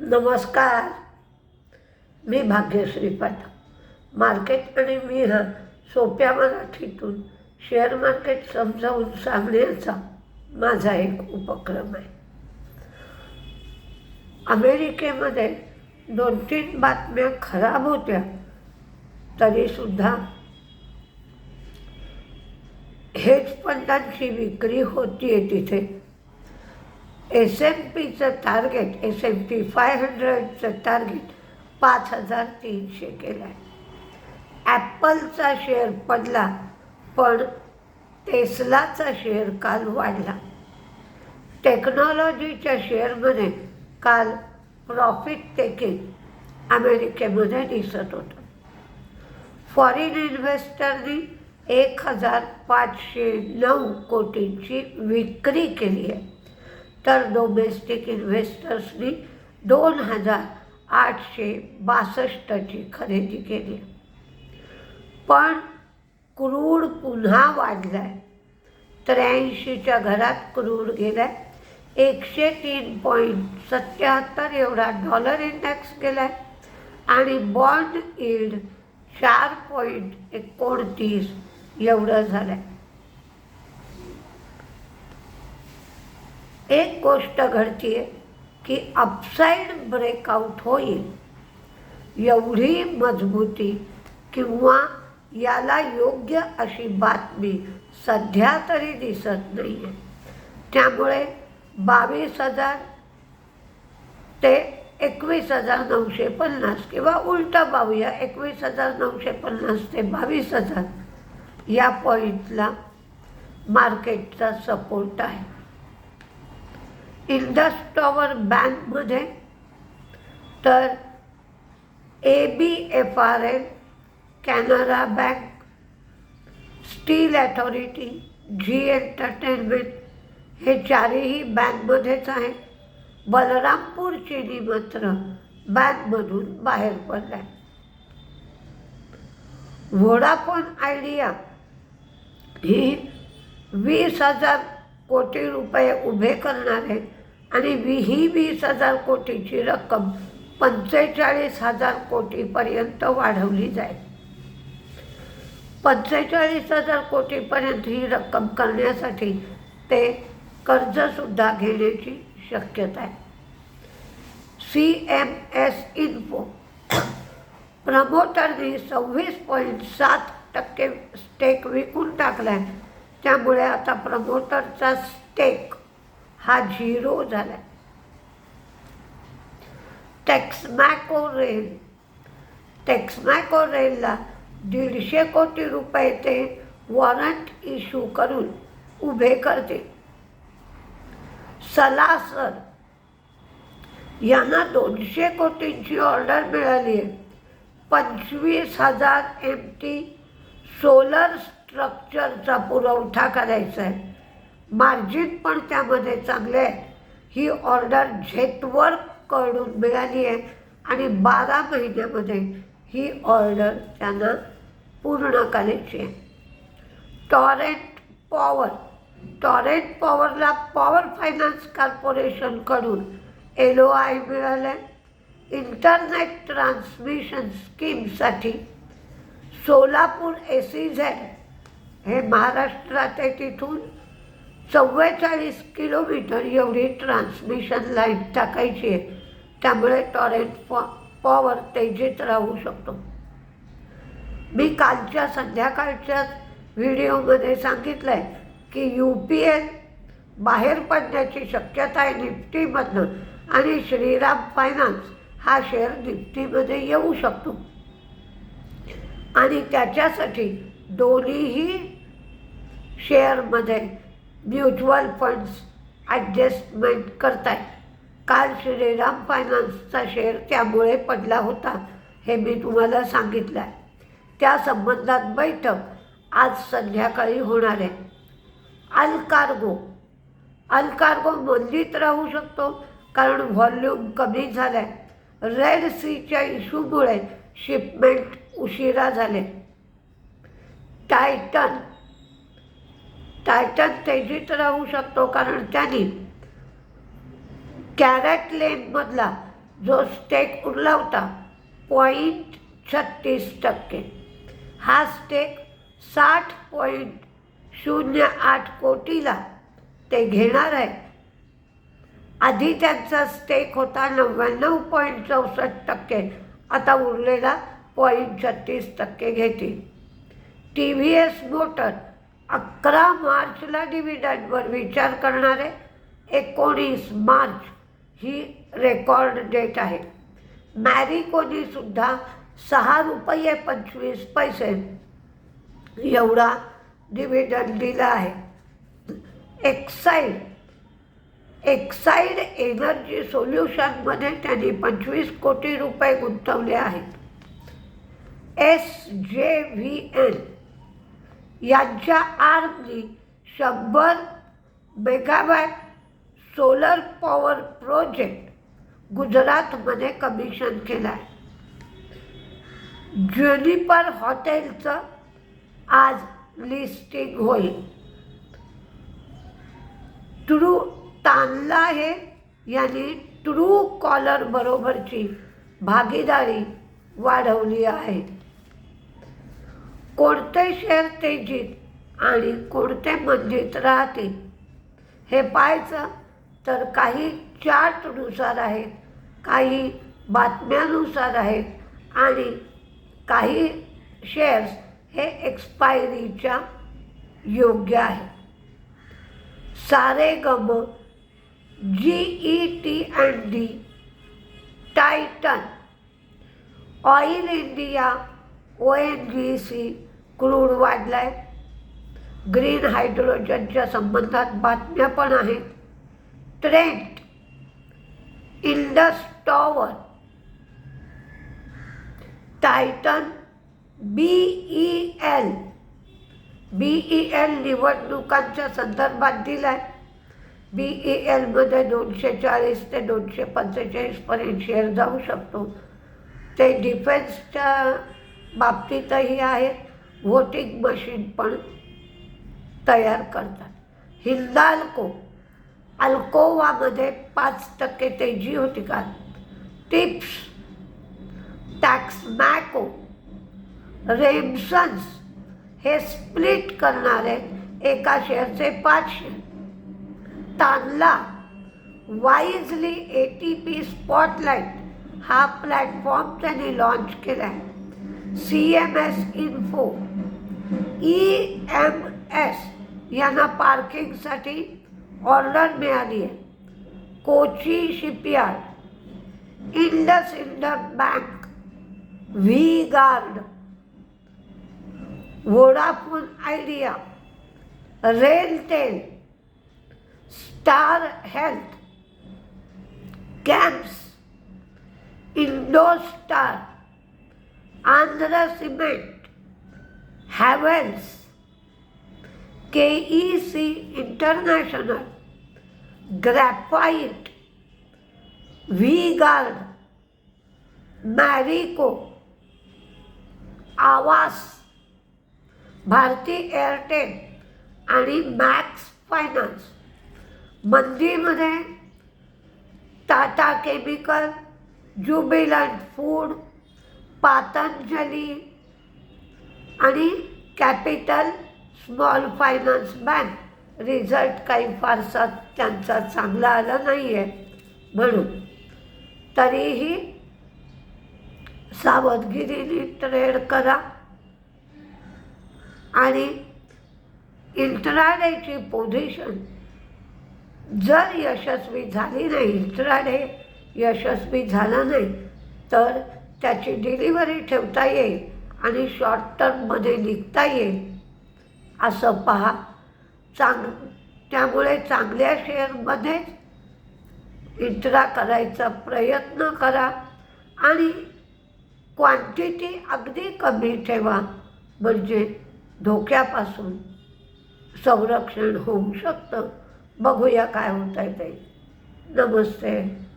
नमस्कार. मी भाग्यश्री पाठक. मार्केट आणि मी हा सोप्या मराठीतून शेअर मार्केट समजावून सांगण्याचा माझा एक उपक्रम आहे. अमेरिकेमध्ये दोन तीन बातम्या खराब होत्या तरीसुद्धा हेज फंडांची विक्री होतीये तिथे. S M पीचं target S M P five हंड्रेडचं target पाच हजार तीनशे केलं आहे ॲपलचा शेअर पडला पण टेस्लाचा शेअर काल वाढला. टेक्नॉलॉजीच्या शेअरमध्ये काल प्रॉफिट टेकिंग अमेरिकेमध्ये दिसत होतं. फॉरेन इन्व्हेस्टरनी एक हजार पाचशे नऊ कोटींची विक्री केली आहे. तर डोमेस्टिक इन्व्हेस्टर्सनी दोन हजार आठशे बासष्टची खरेदी केली. पण क्रूड पुन्हा वाढला आहे त्र्याऐंशीच्या घरात क्रूड गेला आहे एकशे तीन पॉईंट सत्याहत्तर एवढा डॉलर इंडेक्स गेला आहे आणि बॉन्ड इल्ड चार पॉईंट एकोणतीस एवढं झालं आहे एक गोष्ट घडतीये आहे की अपसाईड ब्रेकआउट होईल. एवढी मजबूती किंवा याला योग्य अशी बातमी सध्या तरी दिसत नाही आहे त्यामुळे बावीस हजार ते एकवीस हजार नऊशे पन्नास किंवा उलटं पाहूया एकवीस हजार नऊशे पन्नास ते बावीस हजार या पॉईंटला मार्केटचा सपोर्ट आहे. इंडस टॉवर बँकमध्ये तर A B F R L Canara bank steel authority Zee entertainment हे चारही बँकमध्येच आहे बलरामपूर चिनी मात्र बँकमधून बाहेर पडलाय. आहे व्होडाफोन आयडिया ही वीस हजार कोटी रुपये उभे करणार आणि वी ही वीस हजार कोटीची रक्कम पंचेचाळीस हजार कोटीपर्यंत वाढवली जाईल. पंचेचाळीस हजार कोटीपर्यंत ही रक्कम करण्यासाठी ते कर्जसुद्धा घेण्याची शक्यता आहे. सी एम एस इन्फो प्रमोटरनी सव्वीस पॉईंट सात टक्के स्टेक विकून टाकला आहे त्यामुळे आता प्रमोटरचा स्टेक हा झिरो झाला आहे टेक्समॅको रेल टेक्समॅको रेलला दीडशे कोटी रुपये ते वॉरंट इश्यू करून उभे करते. सलासर. यांना दोनशे कोटींची ऑर्डर मिळाली आहे. पंचवीस हजार एम टी सोलर स्ट्रक्चरचा पुरवठा करायचा आहे. मार्जिन पण त्यामध्ये चांगले आहे ही ऑर्डर झेटवर्ककडून मिळाली आहे आणि बारा महिन्यामध्ये ही ऑर्डर त्यांना पूर्ण करायची आहे. टॉरेंट पॉवर टॉरेंट पॉवरला पॉवर फायनान्स कॉर्पोरेशनकडून एल ओ आय मिळालं. आहे इंटरनेट ट्रान्समिशन स्कीमसाठी सोलापूर ए सी झेड हे महाराष्ट्रात आहे तिथून चव्वेचाळीस किलोमीटर एवढी ट्रान्समिशन लाईन टाकायची आहे. त्यामुळे टॉरेंट पॉ पॉवर तेजीत राहू शकतो. मी कालच्या संध्याकाळच्या व्हिडिओमध्ये सांगितलं आहे की यू पी एल बाहेर पडण्याची शक्यता आहे निफ्टीमधनं आणि श्रीराम फायनान्स हा शेअर निफ्टीमध्ये येऊ शकतो. आणि त्याच्यासाठी दोन्हीही शेअरमध्ये म्युच्युअल फंड्स ॲडजस्टमेंट करतात काल श्रीराम फायनान्सचा शेअर त्यामुळे पडला होता हे मी तुम्हाला सांगितलं आहे त्या संबंधात बैठक आज संध्याकाळी होणार आहे. अल्कार्गो अल्कार्गो मंदीत राहू शकतो कारण व्हॉल्यूम कमी झाला आहे रेड सीच्या इश्यूमुळे शिपमेंट उशिरा झाले. टायटन टायटन तेजीत राहू शकतो कारण त्याने कॅरेट लेनमधला जो स्टेक उरला होता पॉईंट छत्तीस टक्के. हा स्टेक साठ पॉईंट शून्य आठ कोटीला ते घेणार आहे. आधी त्यांचा स्टेक होता नव्याण्णव पॉईंट चौसष्ट टक्के आता उरलेला पॉईंट छत्तीस टक्के घेतील. टी व्ही एस मोटर अकरा मार्चला डिव्हिडंडवर विचार करणारे एकोणीस मार्च ही रेकॉर्ड डेट आहे. मॅरिकोनीसुद्धा सहा रुपये पंचवीस पैसे एवढा डिव्हिडंड दिला आहे. एक्साईड एक्साईड एनर्जी सोल्युशनमध्ये त्यांनी पंचवीस कोटी रुपये गुंतवले आहेत. एस जे व्ही एन यांच्या आर्मनी शंभर मेगावॅट सोलर पॉवर प्रोजेक्ट गुजरातमध्ये कमिशन केला आहे ज्युनिपर हॉटेलचं आज लिस्टिंग होईल. ट्रू तानला हे यांनी ट्रू कॉलर बरोबरची भागीदारी वाढवली आहे. कोणते शेअर तेजीत आणि कोणते मंदिर राहतील? हे पाहायचं तर काही चार्टनुसार आहेत काही बातम्यानुसार आहेत आणि काही शेअर्स हे एक्सपायरीच्या योग्य आहेत सारे गम G E T and D Titan oil India O N G C crude वाढलाय. ग्रीन हायड्रोजनच्या संबंधात बातम्या पण आहेत. Trent Indus Tower Titan B E L B E L निवडणुकांच्या संदर्भात दिलाय. बी ई एलमध्ये दोनशे चाळीस ते दोनशे पंचेचाळीसपर्यंत शेअर जाऊ शकतो. ते डिफेन्सच्या बाबतीतही आहे व्होटिंग मशीन पण तयार करतात. हिंदाल्को अल्कोवामध्ये पाच टक्के तेजी होती का? टिप्स टॅक्स मॅको रेमसन्स हे स्प्लिट करणारे एका शेअरचे पाच share Tanla wisely A T P spotlight हा प्लॅटफॉर्म त्यांनी लॉन्च केला आहे C M S info E M S यांना पार्किंगसाठी ऑर्डर मिळाली आहे Kochi shipyard Indus Ind bank V guard Vodafone idea RailTel star health camps IndoStar Andhra cement Havells K E C international graphite V guard Marico Aavas Bharti Airtel आणि Max finance मंदीमध्ये Tata chemical Jubilant food Patanjali आणि capital small finance bank result काही फारसा त्यांचा चांगला आला नाही आहे म्हणून. तरीही सावधगिरीने ट्रेड करा. आणि इंट्राडेची पोझिशन जर यशस्वी झाली नाही इंट्राडे यशस्वी झाला नाही तर त्याची डिलिव्हरी ठेवता येईल. आणि शॉर्ट टर्ममध्ये निघता येईल. असं पहा. चांग त्यामुळे चांगल्या शेअरमध्येच इंट्रा करायचा प्रयत्न करा आणि क्वांटिटी अगदी कमी ठेवा. म्हणजे धोक्यापासून संरक्षण होऊ शकतं. बघूया काय होत आहे ते. नमस्ते.